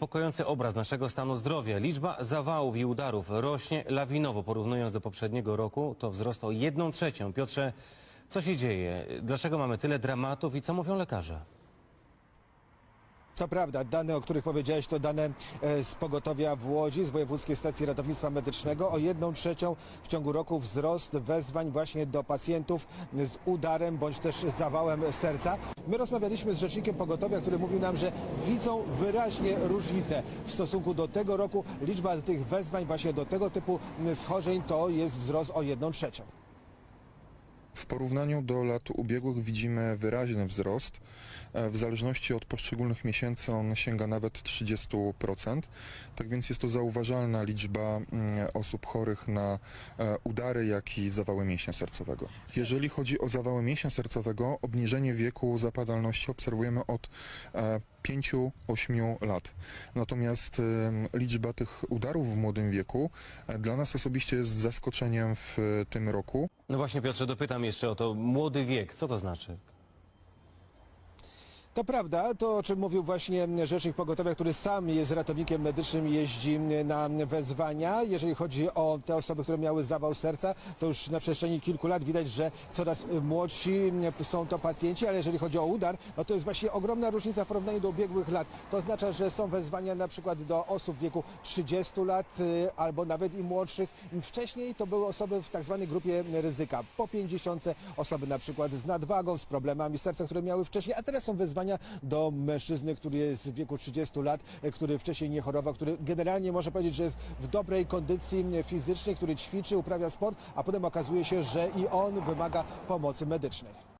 Niepokojący obraz naszego stanu zdrowia. Liczba zawałów i udarów rośnie lawinowo. Porównując do poprzedniego roku, to wzrost o jedną trzecią. Piotrze, co się dzieje? Dlaczego mamy tyle dramatów i co mówią lekarze? To prawda, dane, o których powiedziałeś, to dane e, z pogotowia w Łodzi, z Wojewódzkiej Stacji Ratownictwa Medycznego. O jedną trzecią w ciągu roku wzrost wezwań właśnie do pacjentów z udarem bądź też zawałem serca. My rozmawialiśmy z rzecznikiem pogotowia, który mówił nam, że widzą wyraźnie różnicę w stosunku do tego roku. Liczba tych wezwań właśnie do tego typu schorzeń to jest wzrost o jedną trzecią. W porównaniu do lat ubiegłych widzimy wyraźny wzrost. E, W zależności od poszczególnych miesięcy on sięga nawet 30%. Tak więc jest to zauważalna liczba mm, osób chorych na e, udary, jak i zawały mięśnia sercowego. Jeżeli chodzi o zawały mięśnia sercowego, obniżenie wieku zapadalności obserwujemy od e, 5-8 lat. Natomiast liczba tych udarów w młodym wieku e, dla nas osobiście jest zaskoczeniem w e, tym roku. No właśnie Piotrze, dopytam jeszcze o to młody wiek. Co to znaczy? To prawda, to o czym mówił właśnie rzecznik pogotowia, który sam jest ratownikiem medycznym jeździ na wezwania. Jeżeli chodzi o te osoby, które miały zawał serca, to już na przestrzeni kilku lat widać, że coraz młodsi są to pacjenci, ale jeżeli chodzi o udar, no to jest właśnie ogromna różnica w porównaniu do ubiegłych lat. To oznacza, że są wezwania na przykład do osób w wieku 30 lat y, albo nawet i młodszych. Wcześniej to były osoby w tak zwanej grupie ryzyka. Po 50 osoby na przykład z nadwagą, z problemami serca, które miały wcześniej, a teraz są wezwania do mężczyzny, który jest w wieku 30 lat, który wcześniej nie chorował, który generalnie może powiedzieć, że jest w dobrej kondycji fizycznej, który ćwiczy, uprawia sport, a potem okazuje się, że i on wymaga pomocy medycznej.